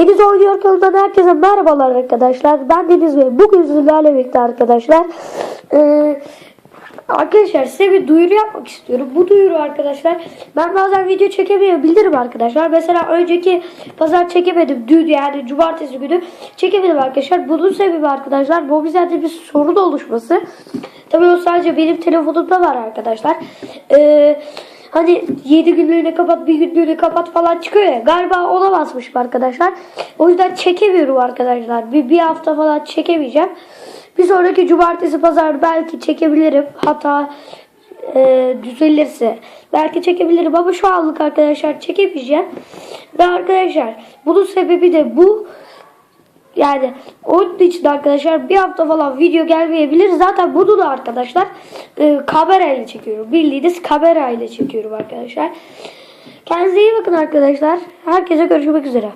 Deniz Oynuyor kanalından herkese merhabalar arkadaşlar. Ben Deniz ve bugün sizlerle birlikte arkadaşlar. Ee, arkadaşlar size bir duyuru yapmak istiyorum. Bu duyuru arkadaşlar ben bazen video çekemeyebilirim arkadaşlar. Mesela önceki pazar çekemedim. Dün yani cumartesi günü çekemedim arkadaşlar. Bunun sebebi arkadaşlar mobilde bir sorun oluşması. Tabii o sadece benim telefonumda var arkadaşlar. Eee Hani 7 günlüğüne kapat, bir günlüğüne kapat falan çıkıyor ya. Galiba ona basmışım arkadaşlar. O yüzden çekemiyorum arkadaşlar. Bir, bir hafta falan çekemeyeceğim. Bir sonraki cumartesi pazar belki çekebilirim. Hatta e, düzelirse belki çekebilirim ama şu anlık arkadaşlar çekemeyeceğim. Ve arkadaşlar bunun sebebi de bu. Yani onun için arkadaşlar bir hafta falan video gelmeyebilir. Zaten bunu da arkadaşlar e, kamerayla çekiyorum. Bildiğiniz kamerayla çekiyorum arkadaşlar. Kendinize iyi bakın arkadaşlar. Herkese görüşmek üzere.